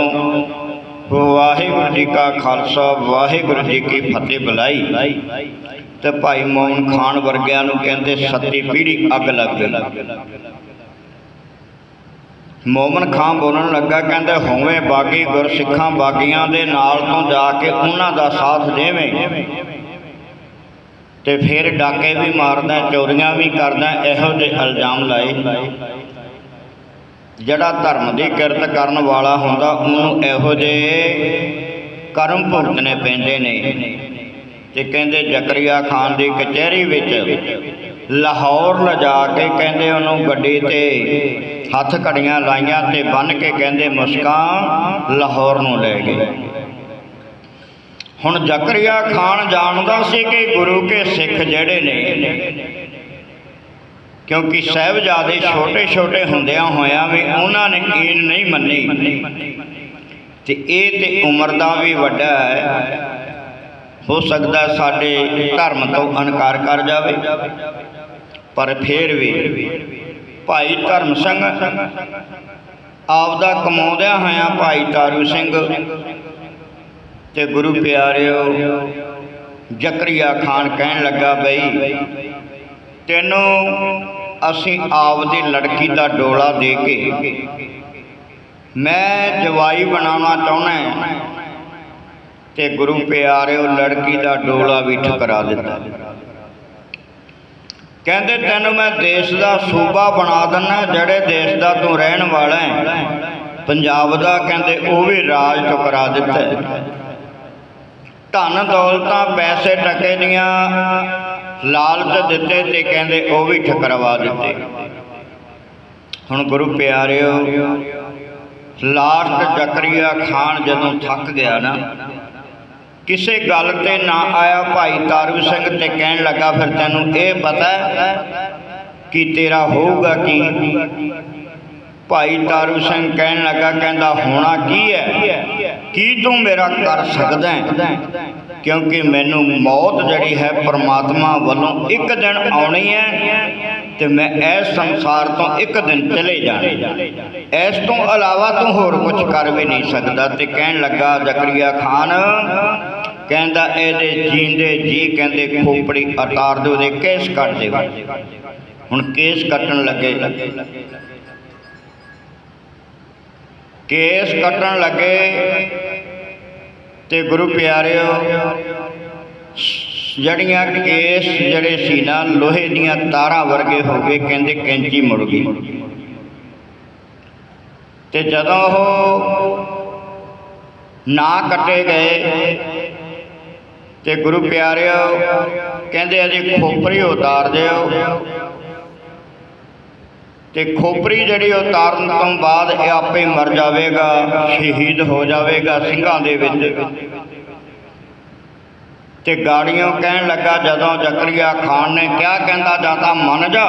ਵਾਹਿਗੁਰੂ ਜੀ ਕਾ ਖਾਲਸਾ, ਵਾਹਿਗੁਰੂ ਜੀ ਕੀ ਫਤਿਹ ਬੁਲਾਈ, ਤੇ ਭਾਈ ਮੋਹਨ ਖਾਨ ਵਰਗਿਆਂ ਨੂੰ ਕਹਿੰਦੇ, ਸੱਤੀ ਪੀੜੀ ਅੱਗ ਲੱਗ ਗਈ। ਮੋਮਨ ਖਾਂ ਬੋਲਣ ਲੱਗਾ, ਕਹਿੰਦੇ ਹੋਵੇਂ ਬਾਗੀ ਗੁਰਸਿੱਖਾਂ ਬਾਗੀਆਂ ਦੇ ਨਾਲ ਤੋਂ ਜਾ ਕੇ ਉਹਨਾਂ ਦਾ ਸਾਥ ਦੇਵੇਂ। ਤੇ ਫਿਰ ਡਾਕੇ ਵੀ ਮਾਰਦਾ, ਚੋਰੀਆਂ ਵੀ ਕਰਦਾ, ਇਹੋ ਜਿਹੇ ਇਲਜ਼ਾਮ ਲਾਏ। ਜਿਹੜਾ ਧਰਮ ਦੀ ਕਿਰਤ ਕਰਨ ਵਾਲਾ ਹੁੰਦਾ, ਉਹਨੂੰ ਇਹੋ ਜਿਹੇ ਕਰਮ ਭੁਗਤਣੇ ਪੈਂਦੇ ਨੇ। ਤੇ ਕਹਿੰਦੇ, ਜ਼ਕਰੀਆ ਖਾਨ ਦੀ ਕਚਹਿਰੀ ਵਿੱਚ ਲਾਹੌਰ ਲਿਜਾ ਕੇ ਕਹਿੰਦੇ ਉਹਨੂੰ ਗੱਡੀ ਤੇ ਹੱਥ ਘੜੀਆਂ ਲਾਈਆਂ ਤੇ ਬੰਨ ਕੇ ਕਹਿੰਦੇ ਮੁਸਕਾਂ ਲਾਹੌਰ ਨੂੰ ਲੈ ਗਏ। ਹੁਣ ਜ਼ਕਰੀਆ ਖਾਨ ਜਾਣਦਾ ਸੀ ਕਿ ਗੁਰੂ ਕੇ ਸਿੱਖ ਜਿਹੜੇ ਨੇ, ਕਿਉਂਕਿ ਸਾਹਿਬਜ਼ਾਦੇ ਛੋਟੇ ਛੋਟੇ ਹੁੰਦਿਆਂ ਹੋਇਆਂ ਵੀ ਉਹਨਾਂ ਨੇ ਈਨ ਨਹੀਂ ਮੰਨੀ। ਤੇ ਇਹ ਤੇ ਉਮਰ ਦਾ ਵੀ ਵੱਡਾ ਹੈ। ਹੋ ਸਕਦਾ ਸਾਡੇ ਧਰਮ ਤੋਂ ਇਨਕਾਰ ਕਰ ਜਾਵੇ। ਪਰ ਫਿਰ ਵੀ ਭਾਈ ਧਰਮ ਸਿੰਘ ਆਪਦਾ ਕਮਾਉਂਦਿਆਂ ਹੋਇਆਂ ਭਾਈ ਤਾਰੂ ਸਿੰਘ ਤੇ ਗੁਰੂ ਪਿਆਰਿਓ, ਜ਼ਕਰੀਆ ਖਾਨ ਕਹਿਣ ਲੱਗਾ ਬਈ, ਤੈਨੂੰ ਅਸੀਂ ਆਪਦੀ ਲੜਕੀ ਦਾ ਡੋਲਾ ਦੇ ਕੇ ਮੈਂ ਜਵਾਈ ਬਣਾਉਣਾ ਚਾਹੁੰਦਾ ਹਾਂ। ਤੇ ਗੁਰੂ ਪਿਆਰਿਓ ਲੜਕੀ ਦਾ ਡੋਲਾ ਵੀ ਠਕਰਾ ਦਿੱਤਾ ਕਹਿੰਦੇ, ਤੈਨੂੰ ਮੈਂ ਦੇਸ਼ ਦਾ ਸੂਬਾ ਬਣਾ ਦਿੰਨਾ, ਜਿਹੜੇ ਦੇਸ਼ ਦਾ ਤੂੰ ਰਹਿਣ ਵਾਲਾ ਹੈ ਪੰਜਾਬ ਦਾ ਕਹਿੰਦੇ, ਉਹ ਵੀ ਰਾਜ ਠੁਕਰਾ ਦਿੱਤਾ ਹੈ। ਧਨ ਦੌਲਤਾਂ ਪੈਸੇ ਟਕੇ ਦੀਆਂ ਲਾਲਚ ਦਿੱਤੇ ਤੇ ਕਹਿੰਦੇ, ਉਹ ਵੀ ਠਕਰਵਾ ਦਿੱਤੇ ਹੁਣ ਗੁਰੂ ਪਿਆਰਿਓ ਲਾਸਟ ਜ਼ਕਰੀਆ ਖਾਨ ਜਦੋਂ ਥੱਕ ਗਿਆ ਨਾ ਕਿਸੇ ਗੱਲ ਤੇ ਨਾ ਆਇਆ ਭਾਈ ਤਾਰੂ ਸਿੰਘ ਤੇ ਕਹਿਣ ਲੱਗਾ, ਫਿਰ ਤੈਨੂੰ ਇਹ ਪਤਾ ਕਿ ਤੇਰਾ ਹੋਊਗਾ ਕੀ? ਭਾਈ ਤਾਰੂ ਸਿੰਘ ਕਹਿਣ ਲੱਗਾ, ਕਹਿੰਦਾ, ਹੋਣਾ ਕੀ ਹੈ? ਕੀ ਤੂੰ ਮੇਰਾ ਕਰ ਸਕਦਾ ਹੈ? ਕਿਉਂਕਿ ਮੈਨੂੰ ਮੌਤ ਜਿਹੜੀ ਹੈ, ਪ੍ਰਮਾਤਮਾ ਵੱਲੋਂ ਇੱਕ ਦਿਨ ਆਉਣੀ ਹੈ ਤੇ ਮੈਂ ਇਸ ਸੰਸਾਰ ਤੋਂ ਇੱਕ ਦਿਨ ਚਲੇ ਜਾਣਾ ਇਸ ਤੋਂ ਇਲਾਵਾ ਤੂੰ ਹੋਰ ਕੁਝ ਕਰ ਵੀ ਨਹੀਂ ਸਕਦਾ ਤੇ ਕਹਿਣ ਲੱਗਾ, ਜ਼ਕਰੀਆ ਖਾਨ ਕਹਿੰਦਾ ਇਹਦੇ ਜੀਂਦੇ ਜੀ ਕਹਿੰਦੇ ਖੋਪੜੀ ਉਤਾਰ ਦਿਓ ਦੇ ਕੇਸ ਕੱਟ ਦਿਓ ਹੁਣ ਕੇਸ ਕੱਟਣ ਲੱਗੇ। ਕੇਸ ਕੱਟਣ ਲੱਗੇ ਤੇ ਗੁਰੂ ਪਿਆਰਿਓ ਜੜੀਆਂ ਕੇਸ ਜਿਹੜੇ ਸੀ ਨਾ, ਲੋਹੇ ਦੀਆਂ ਤਾਰਾਂ ਵਰਗੇ ਹੋ ਗਏ, ਕਹਿੰਦੇ ਕੈਂਚੀ ਮੁੜ ਗਈ। ਤੇ ਜਦੋਂ ਉਹ ਨਾ ਕੱਟੇ ਗਏ ਤੇ ਗੁਰੂ ਪਿਆਰਿਓ, ਕਹਿੰਦੇ ਅਜੇ ਖੋਪਰੀ ਉਤਾਰ ਦਿਓ। ਤੇ ਖੋਪਰੀ ਜਿਹੜੀ ਉਤਾਰਨ ਤੋਂ ਬਾਅਦ ਇਹ ਆਪੇ ਮਰ ਜਾਵੇਗਾ, ਸ਼ਹੀਦ ਹੋ ਜਾਵੇਗਾ ਸਿੰਘਾਂ ਦੇ ਵਿੱਚ। ਤੇ ਗਾੜੀਆਂ ਕਹਿਣ ਲੱਗਾ, ਜਦੋਂ ਜ਼ਕਰੀਆ ਖਾਨ ਨੇ ਕਿਹਾ, ਕਹਿੰਦਾ, ਜਾਂ ਤਾਂ ਮੰਨ ਜਾ।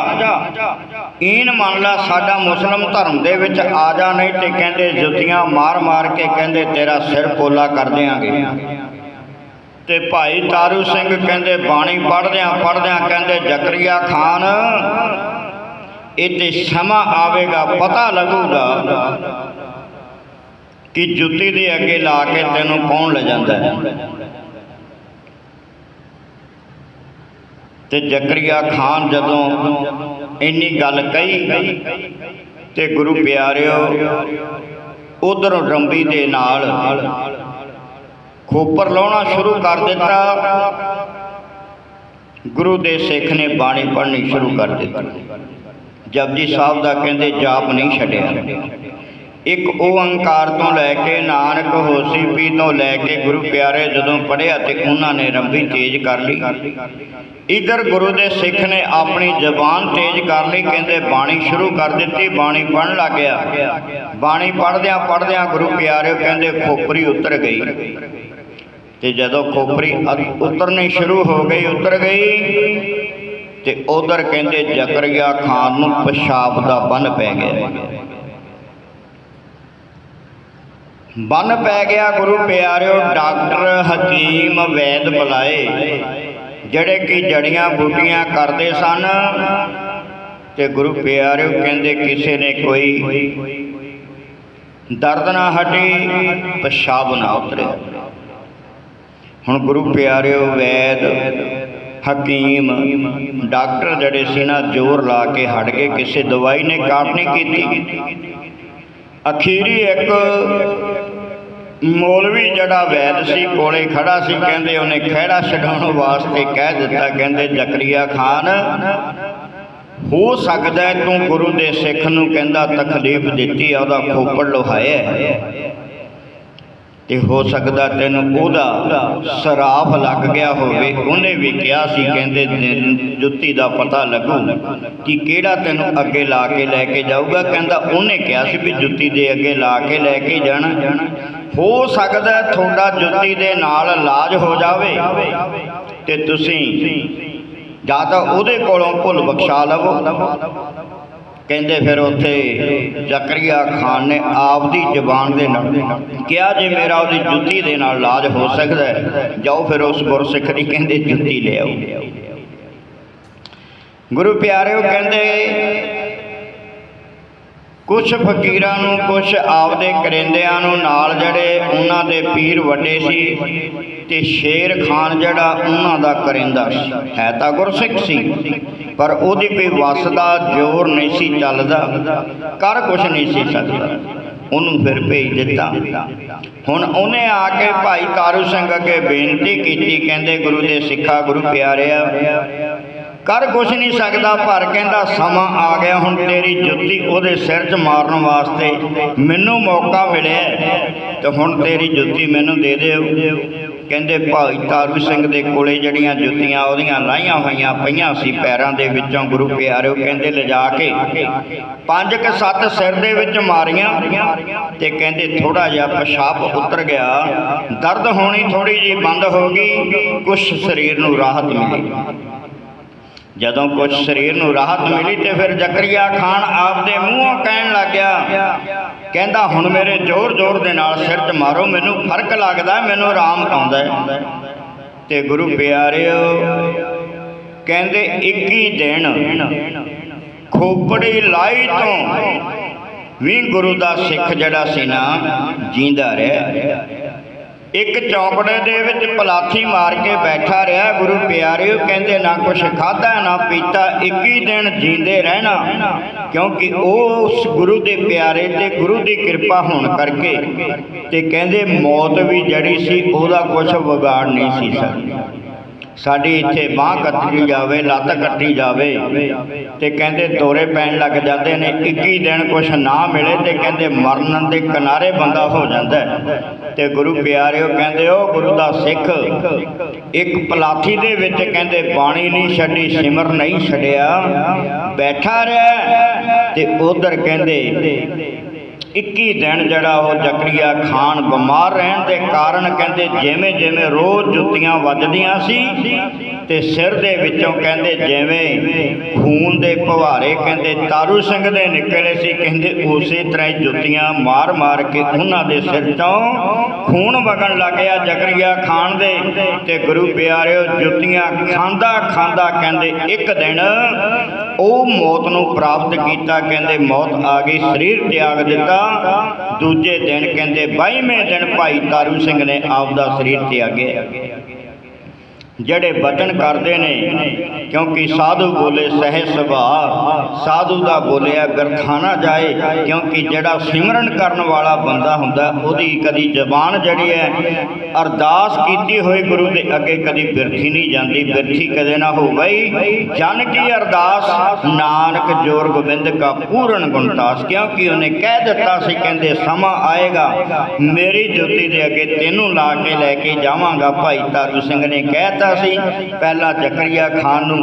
ਈਨ ਮੰਨ ਲੈ, ਸਾਡਾ ਮੁਸਲਮ ਧਰਮ ਦੇ ਵਿੱਚ ਆ ਜਾ, ਨਹੀਂ ਤੇ ਕਹਿੰਦੇ ਜੁੱਤੀਆਂ ਮਾਰ ਮਾਰ ਕੇ ਕਹਿੰਦੇ ਤੇਰਾ ਸਿਰ ਪੋਲਾ ਕਰ ਦਿਆਂਗੇ। ਤੇ ਭਾਈ ਤਾਰੂ ਸਿੰਘ ਕਹਿੰਦੇ ਬਾਣੀ ਪੜ੍ਹਦਿਆਂ ਪੜ੍ਹਦਿਆਂ ਕਹਿੰਦੇ, ਜ਼ਕਰੀਆ ਖਾਨ ਇਹ ਤੇ ਸਮਾਂ ਆਵੇਗਾ, ਪਤਾ ਲੱਗੂਗਾ ਕਿ ਜੁੱਤੀ ਦੇ ਅੱਗੇ ਲਾ ਕੇ ਤੈਨੂੰ ਕੌਣ ਲੈ ਜਾਂਦਾ ਹੈ। ਤੇ ਜ਼ਕਰੀਆ ਖਾਨ ਜਦੋਂ ਇੰਨੀ ਗੱਲ ਕਹੀ ਤੇ ਗੁਰੂ ਪਿਆਰਿਓ, ਉਧਰੋਂ ਰੰਬੀ ਦੇ ਨਾਲ ਖੋਪਰ ਲਾਉਣਾ ਸ਼ੁਰੂ ਕਰ ਦਿੱਤਾ। ਗੁਰੂ ਦੇ ਸਿੱਖ ਨੇ ਬਾਣੀ ਪੜ੍ਹਨੀ ਸ਼ੁਰੂ ਕਰ ਦਿੱਤੀ। ਜਪਜੀ ਸਾਹਿਬ ਦਾ ਕਹਿੰਦੇ, ਜਾਪ ਨਹੀਂ ਛੱਡਿਆ। ਇੱਕ ਓੰਕਾਰ ਤੋਂ ਲੈ ਕੇ ਨਾਨਕ ਹੋਸੀ ਪੀ ਤੋਂ ਲੈ ਕੇ ਗੁਰੂ ਪਿਆਰੇ ਜਦੋਂ ਪੜਿਆ ਤੇ ਉਹਨਾਂ ਨੇ ਰੰਬੀ ਤੇਜ਼ ਕਰ ਲਈ। ਇਧਰ ਗੁਰੂ ਦੇ ਸਿੱਖ ਨੇ ਆਪਣੀ ਜ਼ਬਾਨ ਤੇਜ਼ ਕਰ ਲਈ, ਕਹਿੰਦੇ, ਬਾਣੀ ਸ਼ੁਰੂ ਕਰ ਦਿੱਤੀ, ਬਾਣੀ ਪੜਨ ਲੱਗ ਗਿਆ। ਬਾਣੀ ਪੜਦਿਆਂ ਪੜਦਿਆਂ ਗੁਰੂ ਪਿਆਰੇ ਕਹਿੰਦੇ, ਖੋਪਰੀ ਉਤਰ ਗਈ। ਤੇ ਜਦੋਂ ਖੋਪਰੀ ਉਤਰਨੀ ਸ਼ੁਰੂ ਹੋ ਗਈ, ਉਤਰ ਗਈ ਤੇ ਉਧਰ ਕਹਿੰਦੇ ਜ਼ਕਰੀਆ ਖਾਨ ਨੂੰ ਪਿਸ਼ਾਬ ਦਾ ਬੰਨ ਪੈ ਗਿਆ। ਬੰਨ ਪੈ ਗਿਆ ਗੁਰੂ ਪਿਆਰਿਓ, ਡਾਕਟਰ ਹਕੀਮ ਵੈਦ ਬੁਲਾਏ, ਜਿਹੜੇ ਕਿ ਜੜੀਆਂ ਬੂਟੀਆਂ ਕਰਦੇ ਸਨ ਤੇ ਗੁਰੂ ਪਿਆਰਿਓ ਕਹਿੰਦੇ ਕਿਸੇ ਨੇ ਕੋਈ ਦਰਦ ਨਾ ਹਟੀ, ਪਿਸ਼ਾਬ ਨਾ ਉਤਰਿਆ। ਹੁਣ ਗੁਰੂ ਪਿਆਰਿਓ ਵੈਦ, ਹਕੀਮ, ਡਾਕਟਰ ਜਿਹੜੇ ਸੀ ਨਾ, ਜ਼ੋਰ ਲਾ ਕੇ ਹਟ ਗਏ, ਕਿਸੇ ਦਵਾਈ ਨੇ ਕਾਟ ਨਹੀਂ ਕੀਤੀ। ਅਖੀਰੀ ਇੱਕ ਮੌਲਵੀ ਜਿਹੜਾ ਵੈਦ ਸੀ, ਕੋਲੇ ਖੜਾ ਸੀ, ਕਹਿੰਦੇ ਉਹਨੇ ਖਹਿੜਾ ਛਡਾਉਣ ਵਾਸਤੇ ਕਹਿ ਦਿੱਤਾ, ਕਹਿੰਦੇ ਜ਼ਕਰੀਆ ਖਾਨ, ਹੋ ਸਕਦਾ ਤੂੰ ਗੁਰੂ ਦੇ ਸਿੱਖ ਨੂੰ ਕਹਿੰਦਾ ਤਕਲੀਫ ਦਿੱਤੀ ਆ ਉਹਦਾ ਖੋਪੜ ਲੋਹਾਇਆ ਤੇ ਹੋ ਸਕਦਾ ਤੈਨੂੰ ਉਹਦਾ ਸਰਾਫ ਲੱਗ ਗਿਆ ਹੋਵੇ। ਉਹਨੇ ਵੀ ਕਿਹਾ ਸੀ, ਕਹਿੰਦੇ ਦਿਨ ਜੁੱਤੀ ਦਾ ਪਤਾ ਲੱਗੂ ਕਿ ਕਿਹੜਾ ਤੈਨੂੰ ਅੱਗੇ ਲਾ ਕੇ ਲੈ ਕੇ ਜਾਊਗਾ। ਕਹਿੰਦਾ ਉਹਨੇ ਕਿਹਾ ਸੀ ਵੀ ਜੁੱਤੀ ਦੇ ਅੱਗੇ ਲਾ ਕੇ ਲੈ ਕੇ ਜਾਣਾ। ਹੋ ਸਕਦਾ ਤੁਹਾਡਾ ਜੁੱਤੀ ਦੇ ਨਾਲ ਇਲਾਜ ਹੋ ਜਾਵੇ ਤੇ ਤੁਸੀਂ ਜਾਂ ਤਾਂ ਉਹਦੇ ਕੋਲੋਂ ਭੁੱਲ ਬਖਸ਼ਾ ਲਵੋ। ਕਹਿੰਦੇ ਫਿਰ ਉੱਥੇ ਜ਼ਕਰੀਆ ਖਾਨ ਨੇ ਆਪਦੀ ਜ਼ਬਾਨ ਦੇ ਨਾਲ ਕਿਹਾ ਜੇ ਮੇਰਾ ਉਹਦੀ ਜੁੱਤੀ ਦੇ ਨਾਲ ਇਲਾਜ ਹੋ ਸਕਦਾ ਹੈ, ਜਾਓ ਫਿਰ ਉਸ ਗੁਰਸਿੱਖ ਦੀ ਕਹਿੰਦੇ ਜੁੱਤੀ ਲੈ ਆਓ। ਗੁਰੂ ਪਿਆਰਿਓ, ਕਹਿੰਦੇ ਕੁਛ ਫਕੀਰਾਂ ਨੂੰ, ਕੁਛ ਆਪਦੇ ਕਰਿੰਦਿਆਂ ਨੂੰ ਨਾਲ ਜਿਹੜੇ ਉਹਨਾਂ ਦੇ ਪੀਰ ਵੱਡੇ ਸੀ ਤੇ ਸ਼ੇਰ ਖਾਨ ਜਿਹੜਾ ਉਹਨਾਂ ਦਾ ਕਰਿੰਦਾ ਸੀ। ਹੈ ਤਾਂ ਗੁਰਸਿੱਖ ਸੀ, ਪਰ ਉਹਦੀ ਕੋਈ ਵਸ ਦਾ ਜ਼ੋਰ ਨਹੀਂ ਸੀ ਚੱਲਦਾ, ਕਰ ਕੁਛ ਨਹੀਂ ਸੀ ਸਕਦਾ। ਉਹਨੂੰ ਫਿਰ ਭੇਜ ਦਿੱਤਾ। ਹੁਣ ਉਹਨੇ ਆ ਕੇ ਭਾਈ ਤਾਰੂ ਸਿੰਘ ਅੱਗੇ ਬੇਨਤੀ ਕੀਤੀ, ਕਹਿੰਦੇ ਗੁਰੂ ਦੇ ਸਿੱਖਾ ਗੁਰੂ ਪਿਆਰਿਆ ਕਰ ਕੁਛ ਨਹੀਂ ਸਕਦਾ ਪਰ ਕਹਿੰਦਾ ਸਮਾਂ ਆ ਗਿਆ ਹੁਣ ਤੇਰੀ ਜੁੱਤੀ ਉਹਦੇ ਸਿਰ 'ਚ ਮਾਰਨ ਵਾਸਤੇ ਮੈਨੂੰ ਮੌਕਾ ਮਿਲਿਆ ਹੈ, ਤੇ ਹੁਣ ਤੇਰੀ ਜੁੱਤੀ ਮੈਨੂੰ ਦੇ ਦਿਓ। ਕਹਿੰਦੇ ਭਾਈ ਤਾਰੂ ਸਿੰਘ ਦੇ ਕੋਲੇ ਜਿਹੜੀਆਂ ਜੁੱਤੀਆਂ ਉਹਦੀਆਂ ਲਾਈਆਂ ਹੋਈਆਂ ਪਈਆਂ ਸੀ ਪੈਰਾਂ ਦੇ ਵਿੱਚੋਂ ਗੁਰੂ ਪਿਆਰਿਓ ਕਹਿੰਦੇ ਲਿਜਾ ਕੇ ਪੰਜ ਕ ਸੱਤ ਸਿਰ ਦੇ ਵਿੱਚ ਮਾਰੀਆਂ ਤੇ ਕਹਿੰਦੇ ਥੋੜਾ ਜਿਹਾ ਪਿਸ਼ਾਬ ਉਤਰ ਗਿਆ। ਦਰਦ ਹੋਣੀ ਥੋੜੀ ਜੀ ਬੰਦ ਹੋ ਗਈ ਕੁਛ ਸਰੀਰ ਨੂੰ ਰਾਹਤ ਮਿਲੀ। ਜਦੋਂ ਕੁਝ ਸਰੀਰ ਨੂੰ ਰਾਹਤ ਮਿਲੀ ਤੇ ਫਿਰ ਜ਼ਕਰੀਆ ਖਾਨ ਆਪਦੇ ਮੂੰਹੋਂ ਕਹਿਣ ਲੱਗਿਆ, ਕਹਿੰਦਾ, ਹੁਣ ਮੇਰੇ ਜ਼ੋਰ-ਜ਼ੋਰ ਦੇ ਨਾਲ ਸਿਰ 'ਚ ਮਾਰੋ, ਮੈਨੂੰ ਫ਼ਰਕ ਲੱਗਦਾ, ਮੈਨੂੰ ਆਰਾਮ ਆਉਂਦਾ ਹੈ। ਤੇ ਗੁਰੂ ਪਿਆਰਿਓ, ਕਹਿੰਦੇ 21 ਦਿਨ ਖੋਪੜੀ ਲਾਈ ਤੋਂ ਵੀ ਗੁਰੂ ਦਾ ਸਿੱਖ ਜਿਹੜਾ ਸੀ ਨਾ, ਜੀਂਦਾ ਰਿਹਾ ਇੱਕ ਚੌਂਕੜੇ ਦੇ ਵਿੱਚ ਪਲਾਥੀ ਮਾਰ ਕੇ ਬੈਠਾ ਰਿਹਾ ਗੁਰੂ ਪਿਆਰਿਓ, ਕਹਿੰਦੇ ਨਾ ਕੁਛ ਖਾਦਾ ਨਾ ਪੀਤਾ 21 ਦਿਨ ਜੀਂਦੇ ਰਹਿਣਾ, ਕਿਉਂਕਿ ਉਹ ਉਸ ਗੁਰੂ ਦੇ ਪਿਆਰੇ ਤੇ ਗੁਰੂ ਦੀ ਕਿਰਪਾ ਹੋਣ ਕਰਕੇ ਤੇ ਕਹਿੰਦੇ ਮੌਤ ਵੀ ਜੜੀ ਸੀ, ਉਹਦਾ ਕੁਛ ਵਿਗਾੜ ਨਹੀਂ ਸੀ ਸਕਦੀ। ਸਾਡੀ ਇੱਥੇ ਬਾਹ ਕੱਟੀ ਜਾਵੇ, ਲੱਤ ਕੱਟੀ ਜਾਵੇ ਤੇ ਕਹਿੰਦੇ ਦੌਰੇ ਪੈਣ ਲੱਗ ਜਾਂਦੇ ਨੇ 21 ਦਿਨ ਕੁਛ ਨਾ ਮਿਲੇ ਤੇ ਕਹਿੰਦੇ ਮਰਨ ਦੇ ਕਿਨਾਰੇ ਬੰਦਾ ਹੋ ਜਾਂਦਾ ਤੇ ਗੁਰੂ ਪਿਆਰਿਓ ਕਹਿੰਦੇ ਉਹ ਗੁਰੂ ਦਾ ਸਿੱਖ, ਇੱਕ ਪਲਾਥੀ ਦੇ ਵਿੱਚ ਕਹਿੰਦੇ ਬਾਣੀ ਨਹੀਂ ਛੱਡੀ, ਸਿਮਰ ਨਹੀਂ ਛੱਡਿਆ, ਬੈਠਾ ਰਿਹਾ ਤੇ ਉਧਰ ਕਹਿੰਦੇ 21 ਦਿਨ ਜਿਹੜਾ ਉਹ ਜ਼ਕਰੀਆ ਖਾਨ ਬਿਮਾਰ ਰਹਿਣ ਦੇ ਕਾਰਨ ਕਹਿੰਦੇ ਜਿਵੇਂ ਜਿਵੇਂ ਰੋਜ਼ ਜੁੱਤੀਆਂ ਵੱਜਦੀਆਂ ਸੀ ਤੇ ਸਿਰ ਦੇ ਵਿੱਚੋਂ ਕਹਿੰਦੇ ਜਿਵੇਂ ਖੂਨ ਦੇ ਫੁਹਾਰੇ ਕਹਿੰਦੇ ਤਾਰੂ ਸਿੰਘ ਦੇ ਨਿਕਲੇ ਸੀ, ਕਹਿੰਦੇ ਉਸੇ ਤਰ੍ਹਾਂ ਹੀ ਜੁੱਤੀਆਂ ਮਾਰ-ਮਾਰ ਕੇ ਉਹਨਾਂ ਦੇ ਸਿਰ ਤੋਂ ਖੂਨ ਵਗਣ ਲੱਗਿਆ ਜ਼ਕਰੀਆ ਖਾਨ ਦੇ ਤੇ ਗੁਰੂ ਪਿਆਰਿਓ ਜੁੱਤੀਆਂ ਖਾਂਦਾ ਖਾਂਦਾ ਕਹਿੰਦੇ ਇੱਕ ਦਿਨ ਉਹ ਮੌਤ ਨੂੰ ਪ੍ਰਾਪਤ ਕੀਤਾ, ਕਹਿੰਦੇ ਮੌਤ ਆ ਗਈ, ਸਰੀਰ ਤਿਆਗ ਦਿੱਤਾ। ਦੂਜੇ ਦਿਨ ਕਹਿੰਦੇ 22ਵੇਂ ਦਿਨ ਭਾਈ ਤਾਰੂ ਸਿੰਘ ਨੇ ਆਪ ਦਾ ਸਰੀਰ ਤਿਆਗਿਆ। ਜਿਹੜੇ ਬਚਨ ਕਰਦੇ ਨੇ, ਕਿਉਂਕਿ ਸਾਧੂ ਬੋਲੇ ਸਹਿ ਸੁਭਾ ਸਾਧੂ ਦਾ ਬੋਲਿਆ ਗਰਥਾਨਾ ਜਾਏ, ਕਿਉਂਕਿ ਜਿਹੜਾ ਸਿਮਰਨ ਕਰਨ ਵਾਲਾ ਬੰਦਾ ਹੁੰਦਾ, ਉਹਦੀ ਕਦੀ ਜ਼ਬਾਨ ਜਿਹੜੀ ਹੈ, ਅਰਦਾਸ ਕੀਤੀ ਹੋਈ ਗੁਰੂ ਦੇ ਅੱਗੇ ਕਦੀ ਬਿਰਥੀ ਨਹੀਂ ਜਾਂਦੀ, ਬਿਰਥੀ ਕਦੇ ਨਾ ਹੋ ਗਈ। ਜਨ ਕੀ ਅਰਦਾਸ? ਨਾਨਕ ਜੋਰ ਗੋਬਿੰਦ ਕਾ ਪੂਰਨ ਗੁਣਤਾਸ, ਕਿਉਂਕਿ ਉਹਨੇ ਕਹਿ ਦਿੱਤਾ ਸੀ, ਕਹਿੰਦੇ ਸਮਾਂ ਆਏਗਾ, ਮੇਰੀ ਜੋਤੀ ਦੇ ਅੱਗੇ ਤੈਨੂੰ ਲਾ ਕੇ ਲੈ ਕੇ ਜਾਵਾਂਗਾ, ਭਾਈ ਤਾਰੂ ਸਿੰਘ ਨੇ ਕਹਿਤਾ ਸੀ। ਪਹਿਲਾਂ ਜ਼ਕਰੀਆ ਖਾਨ ਨੂੰ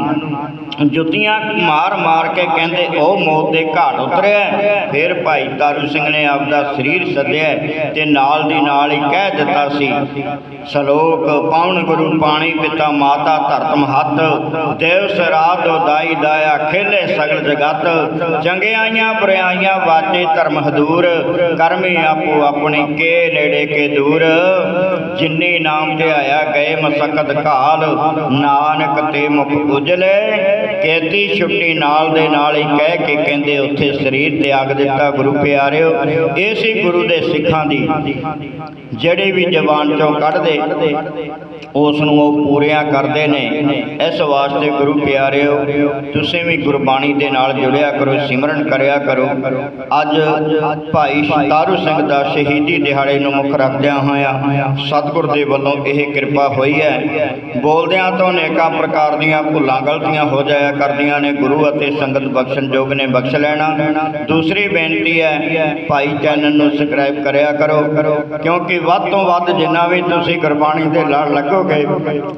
ਜੁੱਤੀਆਂ ਮਾਰ ਮਾਰ ਕੇ ਕਹਿੰਦੇ, ਉਹ ਮੌਤ ਦੇ ਘਾਟ ਉਤਰਿਆ ਫਿਰ ਭਾਈ ਤਾਰੂ ਸਿੰਘ ਨੇ ਆਪਦਾ ਸਰੀਰ ਸੱਦਿਆ ਤੇ ਨਾਲ ਦੀ ਨਾਲ ਹੀ ਕਹਿ ਦਿੱਤਾ ਸੀ, ਸ਼ਲੋਕ ਪਾਉਣ ਗੁਰੂ ਪਾਣੀ ਪਿਤਾ ਮਾਤਾ ਧਰਤਮ ਹੱਥ ਦੇਵ ਸਰਾਧ ਦਾਈ ਦਾਇਆ ਖੇਲੇ ਸਗਲ ਜਗਤ, ਚੰਗਿਆਈਆਂ ਬੁਰਾਈਆਂ ਵਾਜੇ ਧਰਮ ਹਦੂਰ, ਕਰਮੀ ਆਪੋ ਆਪਣੀ ਕੇ ਨੇੜੇ ਕੇ ਦੂਰ, ਜਿੰਨੀ ਨਾਮ ਤੇ ਆਇਆ ਗਏ ਮਸਕਤ ਕਾਲ ਨਾਨਕ ਤੇ ਮੁਖ ਉਜਲੇ। ਕੈਦੀ ਛੁੱਟੀ ਨਾਲ ਦੇ ਨਾਲ ਹੀ ਕਹਿ ਕੇ ਕਹਿੰਦੇ ਉੱਥੇ ਸਰੀਰ ਤਿਆਗ ਦਿੱਤਾ, ਗੁਰੂ ਪਿਆਰਿਓ, ਇਹ ਸੀ ਗੁਰੂ ਦੇ ਸਿੱਖਾਂ ਦੀ। ਜਿਹੜੇ ਵੀ ਜ਼ਬਾਨ ਚੋਂ ਕੱਢਦੇ, ਉਸ ਨੂੰ ਉਹ ਪੂਰੀਆਂ ਕਰਦੇ ਨੇ। ਇਸ ਵਾਸਤੇ ਗੁਰੂ ਪਿਆਰਿਓ, ਤੁਸੀਂ ਵੀ ਗੁਰਬਾਣੀ ਦੇ ਨਾਲ ਜੁੜਿਆ ਕਰੋ, ਸਿਮਰਨ ਕਰਿਆ ਕਰੋ। ਅੱਜ ਭਾਈ ਸ਼ਤਾਰੂ ਸਿੰਘ ਦਾ ਸ਼ਹੀਦੀ ਦਿਹਾੜੇ ਨੂੰ ਮੁੱਖ ਰੱਖਦਿਆਂ ਹੋਇਆਂ ਸਤਿਗੁਰ ਦੇ ਵੱਲੋਂ ਇਹ ਕਿਰਪਾ ਹੋਈ ਹੈ। ਬੋਲਦਿਆਂ ਤੋਂ ਅਨੇਕਾਂ ਪ੍ਰਕਾਰ ਦੀਆਂ ਭੁੱਲਾਂ, ਗਲਤੀਆਂ ਹੋ ਜਾਇਆ ਕਰਦੀਆਂ ਨੇ ਗੁਰੂ ਅਤੇ ਸੰਗਤ ਬਖਸ਼ਣ ਯੋਗ ਨੇ ਬਖਸ਼ ਲੈਣਾ। ਦੂਸਰੀ ਬੇਨਤੀ ਹੈ, ਭਾਈ ਚੈਨਲ ਨੂੰ ਸਬਸਕ੍ਰਾਈਬ ਕਰਿਆ ਕਰੋ, ਕਿਉਂਕਿ ਵੱਧ ਤੋਂ ਵੱਧ ਜਿੰਨਾ ਵੀ ਤੁਸੀਂ ਗੁਰਬਾਣੀ ਦੇ ਲੜ ਲੱਗੋਗੇ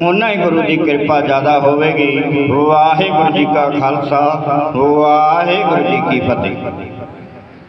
ਉਨਾ ਹੀ ਗੁਰੂ ਦੀ ਕਿਰਪਾ ਜ਼ਿਆਦਾ ਹੋਵੇਗੀ। ਵਾਹਿਗੁਰੂ ਜੀ ਕਾ ਖਾਲਸਾ, ਵਾਹਿਗੁਰੂ ਜੀ ਕੀ ਫਤਿਹ।